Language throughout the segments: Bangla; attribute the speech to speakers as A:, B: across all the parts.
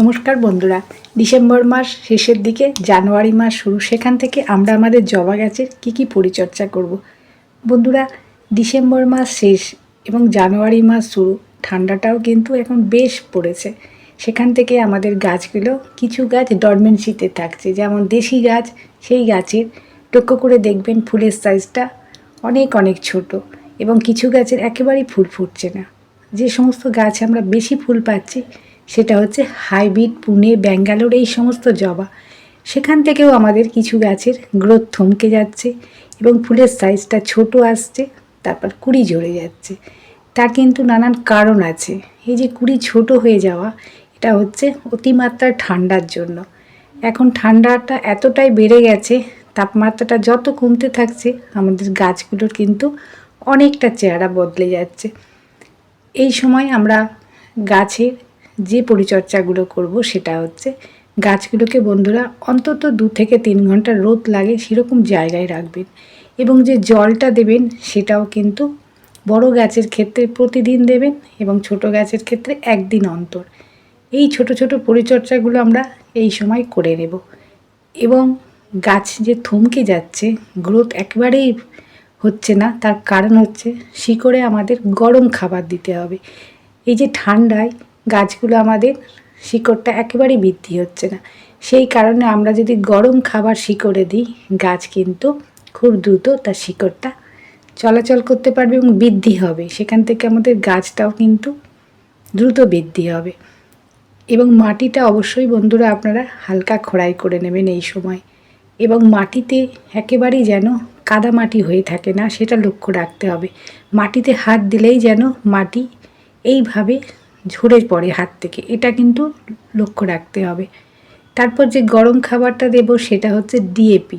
A: নমস্কার বন্ধুরা। ডিসেম্বর মাস শেষের দিকে, জানুয়ারি মাস শুরু, সেখান থেকে আমরা আমাদের জবা গাছের কী কী পরিচর্যা করব। বন্ধুরা, ডিসেম্বর মাস শেষ এবং জানুয়ারি মাস শুরু, ঠান্ডাটাও কিন্তু এখন বেশ পড়েছে। সেখান থেকে আমাদের গাছগুলো কিছু গাছ ডরমেন্সিতে থাকছে, যেমন দেশি গাছ, সেই গাছের, লক্ষ্য করে দেখবেন ফুলের সাইজটা অনেক অনেক ছোট এবং কিছু গাছের একেবারেই ফুল ফুটছে না। যে সমস্ত গাছে আমরা বেশি ফুল পাচ্ছি সেটা হচ্ছে হাইব্রিড পুনে, ব্যাঙ্গালোর, এই সমস্ত জবা। সেখান থেকেও আমাদের কিছু গাছের গ্রোথ থমকে যাচ্ছে এবং ফুলের সাইজটা ছোট আসছে, তারপর কুড়ি ঝরে যাচ্ছে। তার কিন্তু নানান কারণ আছে। এই যে কুড়ি ছোট হয়ে যাওয়া, এটা হচ্ছে অতিমাত্রা ঠান্ডার জন্য। এখন ঠান্ডাটা এতটাই বেড়ে গেছে, তাপমাত্রাটা যত কমতে থাকছে, আমাদের গাছগুলোর কিন্তু অনেকটা চেহারা বদলে যাচ্ছে। এই সময় আমরা গাছের যে পরিচর্যাগুলো করব সেটা হচ্ছে গাছগুলোকে বন্ধুরা অন্তত দু থেকে তিন ঘণ্টা রোদ লাগে সেরকম জায়গায় রাখবেন। এবং যে জলটা দেবেন সেটাও কিন্তু বড় গাছের ক্ষেত্রে প্রতিদিন দেবেন এবং ছোট গাছের ক্ষেত্রে একদিন অন্তর। এই ছোট ছোট পরিচর্যাগুলো আমরা এই সময় করে নেব। এবং গাছ যে থমকে যাচ্ছে, গ্রোথ একবারেই হচ্ছে না, তার কারণ হচ্ছে শিকড়ে আমাদের গরম খাবার দিতে হবে। এই যে ঠান্ডায় গাছগুলো আমাদের শিকড়টা একেবারেই বৃদ্ধি হচ্ছে না। সেই কারণে আমরা যদি গরম খাবার শিকড়ে দিই, গাছ কিন্তু খুব দ্রুত তার শিকড়টা চলাচল করতে পারবে এবং বৃদ্ধি হবে। সেখান থেকে আমাদের গাছটাও কিন্তু দ্রুত বৃদ্ধি হবে। এবং মাটিটা অবশ্যই বন্ধুরা আপনারা হালকা খোড়াই করে নেবেন এই সময়। এবং মাটিতে একেবারেই যেন কাদা মাটি হয়ে থাকে না, সেটা লক্ষ্য রাখতে হবে। মাটিতে হাত দিলেই যেন মাটি এইভাবে ঝরে পড়ে হাত থেকে। এটা কিন্তু লক্ষ্য রাখতে হবে। তারপর যে গরম খাবারটা দেব সেটা হচ্ছে ডিএপি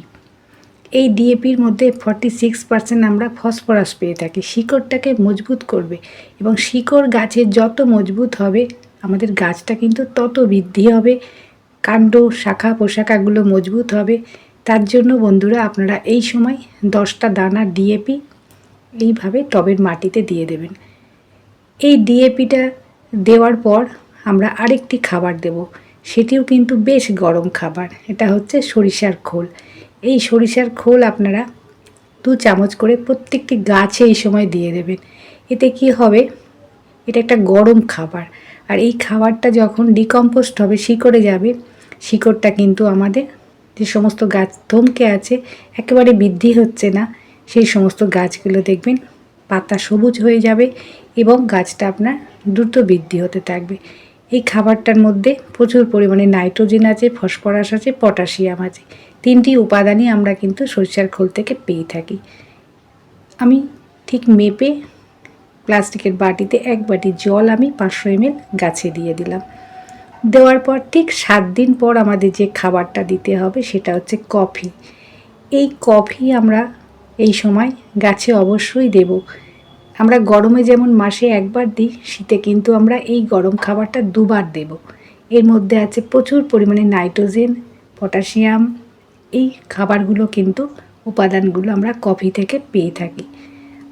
A: এই ডিএপির মধ্যে ফর্টি সিক্স পার্সেন্ট আমরা ফসফরাস পেয়ে থাকি। শিকড়টাকে মজবুত করবে এবং শিকড় গাছের যত মজবুত হবে, আমাদের গাছটা কিন্তু তত বৃদ্ধি হবে। কাণ্ড, শাখা পোশাকাগুলো মজবুত হবে। তার জন্য বন্ধুরা, আপনারা এই সময় দশটা দানা ডিএপি এইভাবে টবের মাটিতে দিয়ে দেবেন। এই ডিএপিটা দেওয়ার পর আমরা আরেকটি খাবার দেব। সেটিও কিন্তু বেশ গরম খাবার। এটা হচ্ছে সরিষার খোল। এই সরিষার খোল আপনারা দু চামচ করে প্রত্যেকটি গাছে এই সময় দিয়ে দেবেন। এতে কি হবে? এটা একটা গরম খাবার। আর এই খাবারটা যখন ডিকম্পোস্ট হবে, শিকড়ে যাবে, শিকড়টা কিন্তু আমাদের যে সমস্ত গাছ থমকে আছে, একেবারে বৃদ্ধি হচ্ছে না। সেই সমস্ত গাছগুলো দেখবেন পাতা সবুজ হয়ে যাবে এবং গাছটা আপনার দ্রুত বৃদ্ধি হতে থাকবে। এই খাবারটার মধ্যে প্রচুর পরিমাণে নাইট্রোজেন আছে, ফসফরাস আছে, পটাশিয়াম আছে। তিনটি উপাদানই আমরা কিন্তু সরিষার খোল থেকে পেয়ে থাকি। আমি ঠিক মেপে প্লাস্টিকের বাটিতে এক বাটি জল আমি পাঁচশো এমএল গাছে দিয়ে দিলাম। দেওয়ার পর ঠিক সাত দিন পর আমাদের যে খাবারটা দিতে হবে সেটা হচ্ছে কফি। এই কফি আমরা এই সময় গাছে অবশ্যই দেব। আমরা গরমে যেমন মাসে একবার দিই, শীতে কিন্তু আমরা এই গরম খাবারটা দুবার দেব। এর মধ্যে আছে প্রচুর পরিমাণে নাইট্রোজেন, পটাশিয়াম। এই খাবারগুলো কিন্তু উপাদানগুলো আমরা কফি থেকে পেয়ে থাকি।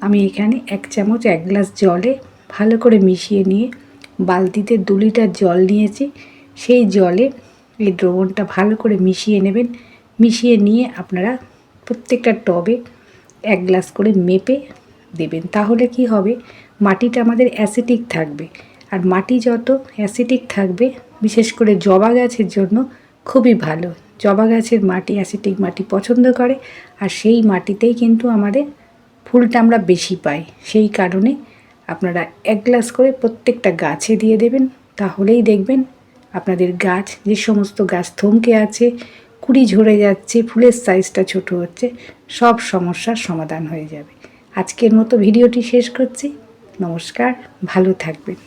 A: আমি এখানে এক চামচ, এক গ্লাস জলে ভালো করে মিশিয়ে নিয়ে বালতিতে দু লিটার জল নিয়েছি। সেই জলে এই দ্রবণটা ভালো করে মিশিয়ে নেবেন। মিশিয়ে নিয়ে আপনারা প্রত্যেকটা টবে এক গ্লাস করে মেপে দেবেন, তাহলে কি হবে? মাটিটা আমাদের অ্যাসিটিক থাকবে। আর মাটি যত অ্যাসিটিক থাকবে, বিশেষ করে জবা গাছের জন্য খুবই ভালো। জবা গাছের মাটি অ্যাসিটিক মাটি পছন্দ করে, আর সেই মাটিতেই কিন্তু আমাদের ফুলটা আমরা বেশি পাই। সেই কারণে আপনারা এক গ্লাস করে প্রত্যেকটা গাছে দিয়ে দেবেন, তাহলেই দেখবেন আপনাদের গাছ, যে সমস্ত গাছ থমকে আছে কুড়ি ঝরে যাচ্ছে, ফুলের সাইজটা ছোট হচ্ছে, সব সমস্যার সমাধান হয়ে যাবে। আজকের মতো ভিডিওটি শেষ করছি। নমস্কার, ভালো থাকবেন।